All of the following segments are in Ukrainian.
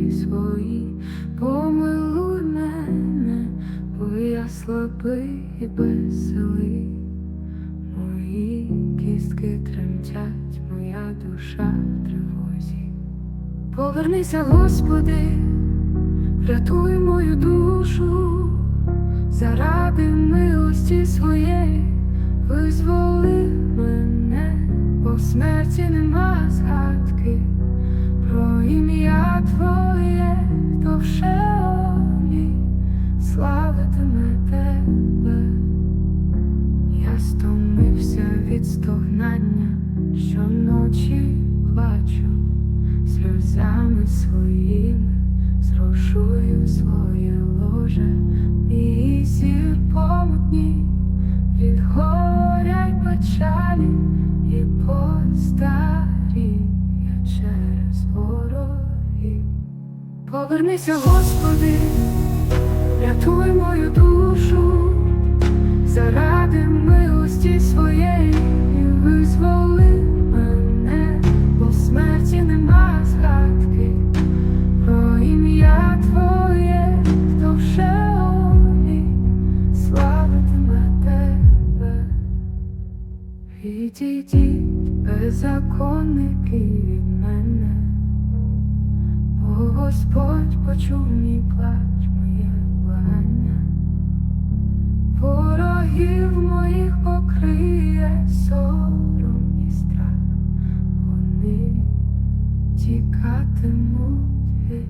ярості своїй, помилуй мене, бо я слабий і безсилий. Мої кістки тремтять, моя душа в тривозі. Повернися, Господи, врятуй мою душу, заради милості своєї, визволи мене, бо в смерті нема згадки від стогнання, щоночі плачу сльозами своїми, зрошую своє ложе, і сір помутні від печалі, і постарі через ворогів. Повернися, Господи, рятуй мою душу Відійдіть беззаконники від мене, бо Господь почув мій плач, моє благання. Ворогів моїх покриє сором і страх, вони тікатимуть геть,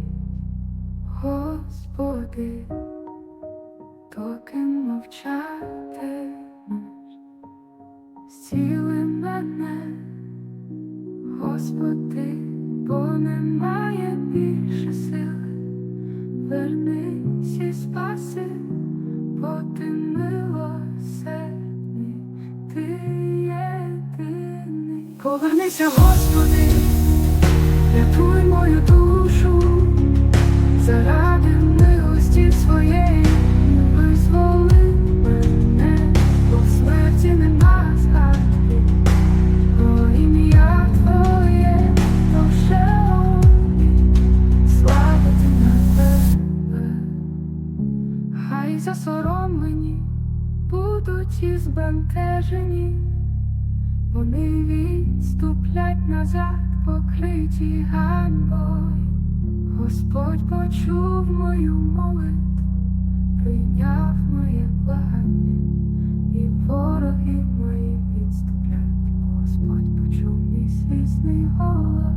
Господи, доки мовчатимеш, зціли мене, Господи, бо немає більше сили, вернись і спаси. Бо ти милосердний, ти єдиний. Повернися, Господи, рятуй мою душу, заради милості своєї, будуть і збентежені, вони відступлять назад, покриті ганьбою. Господь почув мою молитву, прийняв моє благання, і вороги мої відступлять. Господь почув мій слізний голос.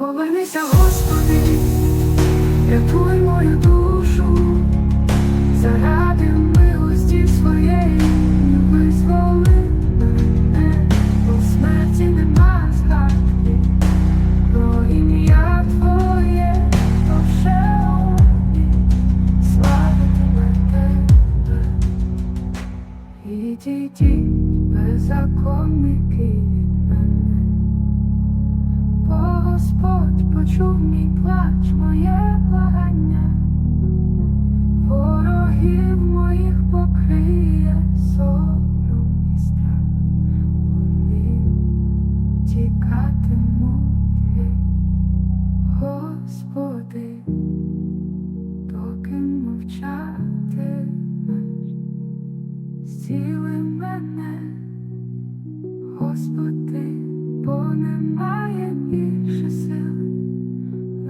Повернися, Господи, рятуй мою душу. Заради милості своєї визволи мене, бо смерті нема згадки про Твоє, то в шеолі славитиме тебе. Відійдіть, беззаконники мене, Господь почув мій плач, моє благання. Ворогів моїх покриє сором і страх, вони тікатимуть. Геть, Господи, доки мовчатимеш, зціли мене, Господи,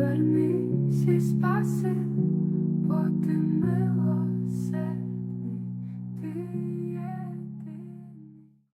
бо немає більше сили, вернись і спаси.